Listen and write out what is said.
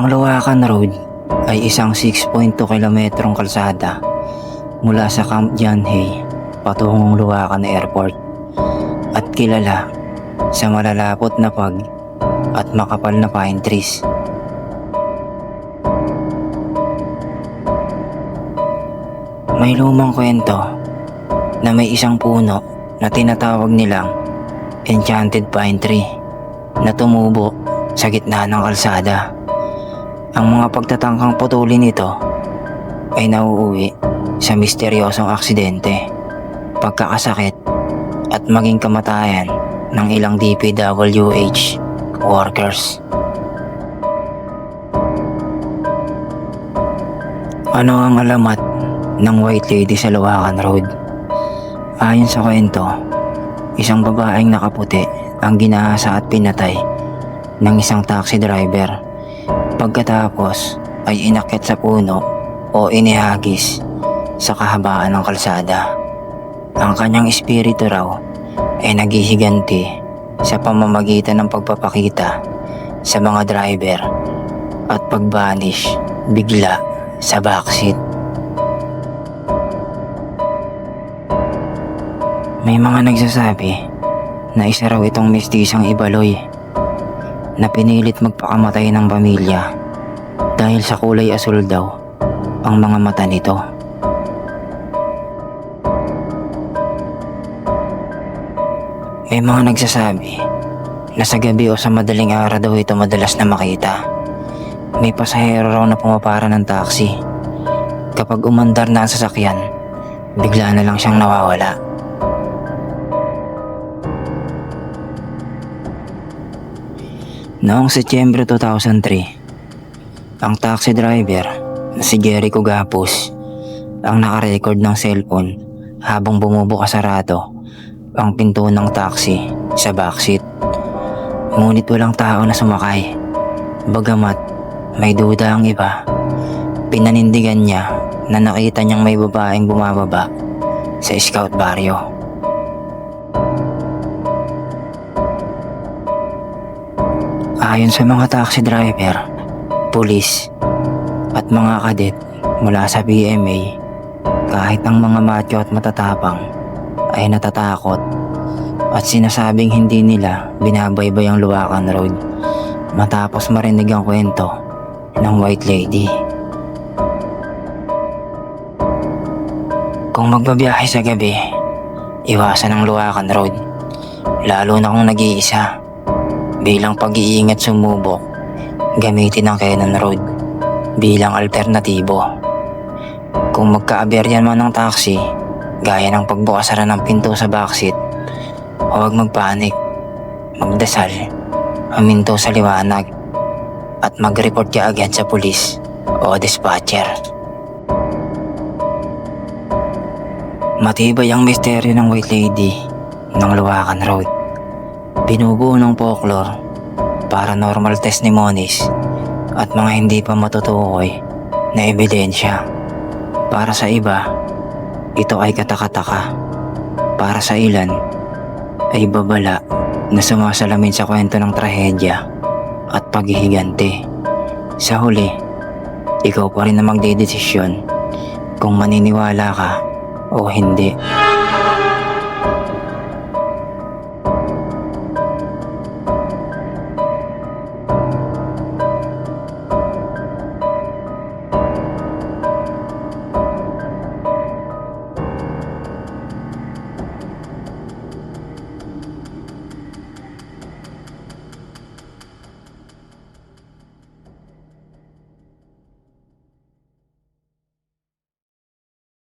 Ang Luwakan Road ay isang 6.2 kilometrong kalsada mula sa Camp Janhay patungong Luwakan Airport at kilala sa malalapot na pag at makapal na pine trees. May lumang kwento na may isang puno na tinatawag nilang Enchanted Pine Tree na tumubo sa gitna ng kalsada. Ang mga pagtatangkang putulin nito ay nauuwi sa misteryosong aksidente, pagkakasakit at maging kamatayan ng ilang DPWH workers. Ano ang alamat ng White Lady sa Luwakan Road? Ayon sa kwento, isang babaeng nakaputi ang ginahasa at pinatay ng isang taxi driver. Pagkatapos ay inakyat sa puno o inihagis sa kahabaan ng kalsada. Ang kanyang espiritu raw ay naghihiganti sa pamamagitan ng pagpapakita sa mga driver at pagbanish bigla sa backseat. May mga nagsasabi na isa raw itong mistisang ibaloy na pinilit magpakamatay ng pamilya dahil sa kulay asul daw ang mga mata nito. May mga nagsasabi na sa gabi o sa madaling araw daw ito madalas na makita. May pasahero raw na pumapara ng taxi. Kapag umandar na ang sasakyan, bigla na lang siyang nawawala. Noong Setyembre 2003, ang taxi driver na si Jericho Gapos ang nakarecord ng cellphone habang bumubukas sarado ang pinto ng taxi sa backseat. Ngunit walang tao na sumakay. Bagamat may duda ang iba, pinanindigan niya na nakita niyang may babaeng bumababa sa Scout Barrio. Ayon sa mga taxi driver, pulis at mga kadet mula sa PMA, kahit ang mga macho at matatapang ay natatakot at sinasabing hindi nila binabaybay ang Luwakan Road matapos marinig ang kwento ng White Lady. Kung magbabiyahe sa gabi, iwasan ang Luwakan Road, lalo na kung nag-iisa. Bilang pag-iingat sumubok, gamitin ang Cannon Road bilang alternatibo. Kung magkaaberyan man ng taxi, gaya ng pagbukasara ng pinto sa backseat, huwag magpanik, magdasal, huminto sa liwanag, at mag-report ka agad sa pulis o dispatcher. Matibay ang misteryo ng White Lady ng Luwakan Road. Binubuo ng folklore, paranormal testimonies, at mga hindi pa matutukoy na ebidensya. Para sa iba, ito ay katakataka. Para sa ilan, ay babala na sumasalamin sa kwento ng trahedya at paghihiganti. Sa huli, ikaw pa rin na magdedesisyon kung maniniwala ka o hindi.